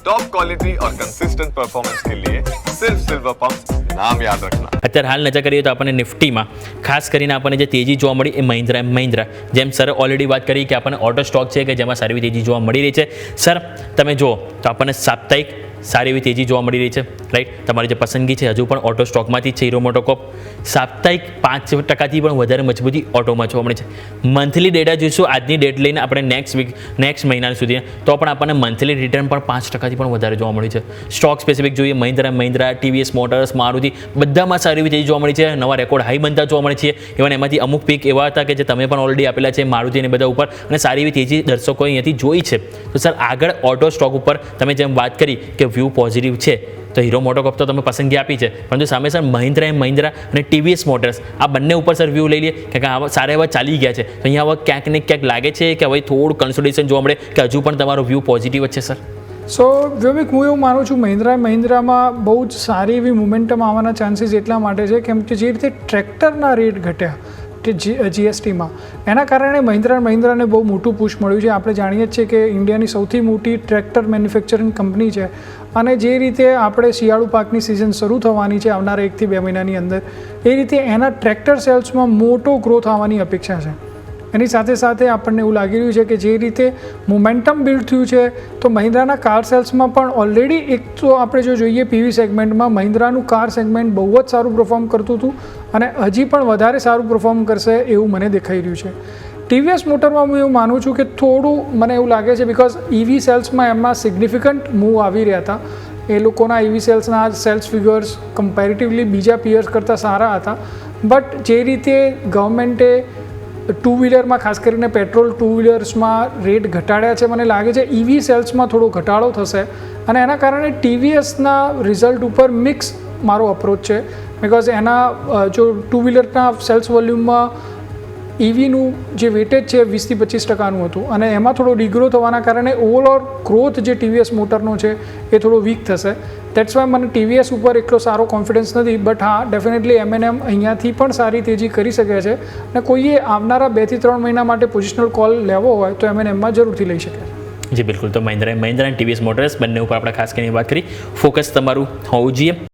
Top quality और consistent performance के लिए सिर्फ सिल्वर पंप नाम याद रखना અત્યારે હાલ નજર કરીએ તો આપણને નિફ્ટીમાં ખાસ કરીને આપણને જે તેજી જોવા મળી એ મહિન્દ્રા એન્ડ મહિન્દ્રા જેમ સર ઓલરેડી વાત કરી કે આપણને ઓટો સ્ટોક છે કે જેમાં સારી એવી તેજી જોવા મળી રહી છે સર તમે જુઓ તો આપણને સાપ્તાહિક સારી એવી તેજી જોવા મળી રહી છે રાઈટ તમારી જે પસંદગી છે, હજુ પણ ઓટો સ્ટોકમાંથી છે હીરો મોટોકોપ સાપ્તાહિક પાંચ ટકાથી પણ વધારે મજબૂતી ઓટોમાં જોવા મળે છે. મંથલી ડેટા જોઈશું, આજની ડેટ લઈને આપણે નેક્સ્ટ વીક નેક્સ્ટ મહિના સુધી. તો પણ આપણને મંથલી રિટર્ન પણ પાંચ ટકાથી પણ વધારે જોવા મળ્યું છે. સ્ટોક સ્પેસિફિક જોઈએ, મહિન્દ્રા મહિન્દ્રા ટીવીએસ મોટર્સ મારુતિ બધામાં સારી એવી તેજી જોવા મળી છે. નવા રેકોર્ડ હાઈ બનતા જોવા મળે છે. ઇવન એમાંથી અમુક પીક એવા હતા કે જે તમે પણ ઓલરેડી આપેલા છે મારુતિ અને બધા ઉપર. અને સારી એવી તેજી દર્શકોએ અહીંયાથી જોઈ છે. તો સર, આગળ ઓટો સ્ટોક ઉપર તમે જેમ વાત કરી કે વ્યૂ પોઝિટિવ છે. તો હીરો મોટોકોપ તો તમે પસંદગી આપી છે. પરંતુ સામે સર મહિન્દ્રા એન્ડ મહિન્દ્રા અને ટીવીએસ મોટર્સ આ બંને ઉપર સર વ્યૂ લઈ લઈએ કે આ સારા એવા ચાલી ગયા છે. તો અહીંયા હવે ક્યાંક ને ક્યાંક લાગે છે કે હવે થોડું કન્સોલિડેશન જોવા મળે કે હજુ પણ તમારો વ્યૂ પોઝિટિવ જ છે સર સો વ્યવમિક હું એવું માનું છું મહિન્દ્રા મહિન્દ્રામાં બહુ જ સારી એવી મુમેન્ટમ આવવાના ચાન્સીસ એટલા માટે છે કેમ કે જે રીતે ટ્રેક્ટરના રેટ ઘટ્યા કે જીએસટીમાં એના કારણે મહિન્દ્રા મહિન્દ્રાને બહુ મોટું પુશ મળ્યું છે. આપણે જાણીએ છીએ કે ઇન્ડિયાની સૌથી મોટી ટ્રેક્ટર મેન્યુફેક્ચરિંગ કંપની છે. અને જે રીતે આપણે શિયાળુ પાકની સિઝન શરૂ થવાની છે આવનારા એકથી બે મહિનાની અંદર, એ રીતે એના ટ્રેક્ટર સેલ્સમાં મોટો ગ્રોથ આવવાની અપેક્ષા છે. એની સાથે સાથે આપણને એવું લાગી રહ્યું છે કે જે રીતે મોમેન્ટમ બિલ્ડ થયું છે, તો મહિન્દ્રાના કાર સેલ્સમાં પણ ઓલરેડી એક તો આપણે જો જોઈએ પીવી સેગમેન્ટમાં મહિન્દ્રાનું કાર સેગમેન્ટ બહુ જ સારું પરફોર્મ કરતું હતું અને હજી પણ વધારે સારું પરફોર્મ કરશે એવું મને દેખાઈ રહ્યું છે. ટીવીએસ મોટરમાં હું એવું માનું છું કે થોડું મને એવું લાગે છે બિકોઝ ઇવી સેલ્સમાં એમના સિગ્નિફિકન્ટ મૂવ આવી રહ્યા હતા. એ લોકોના ઇવી સેલ્સના સેલ્સ ફિગર્સ કમ્પેરેટિવલી બીજા પિયર્સ કરતાં સારા હતા. બટ જે રીતે ગવર્મેન્ટે ટુ વ્હીલરમાં ખાસ કરીને પેટ્રોલ ટુ વ્હીલર્સમાં રેટ ઘટાડ્યા છે મને લાગે છે ઇવી સેલ્સમાં થોડો ઘટાડો થશે. અને એના કારણે ટીવીએસના રિઝલ્ટ ઉપર મિક્સ મારો અપ્રોચ છે. બિકોઝ એના જો ટુ વ્હીલરના સેલ્સ વોલ્યુમમાં ઇવીનું જે વેટેજ છે વીસથી પચીસ ટકાનું હતું. અને એમાં થોડો ડિગ્રો થવાના કારણે ઓવરઓલ ગ્રોથ જે ટીવીએસ મોટરનો છે એ થોડો વીક થશે. દેટ્સ વાય મને ટીવીએસ ઉપર એટલો સારો કોન્ફિડન્સ નથી. બટ હા ડેફિનેટલી એમએનએમ અહીંયાથી પણ સારી તેજી કરી શકે છે. અને કોઈએ આવનારા બેથી ત્રણ મહિના માટે પોઝિશનલ કોલ લેવો હોય તો એમએનએમમાં જરૂરથી લઈ શકે. છે જી, બિલકુલ. તો મહિન્દ્રા મહિન્દ્રા અને ટીવીએસ મોટર્સ બંને ઉપર આપણે ખાસ કરીને વાત કરી. ફોકસ તમારું હોવું જોઈએ.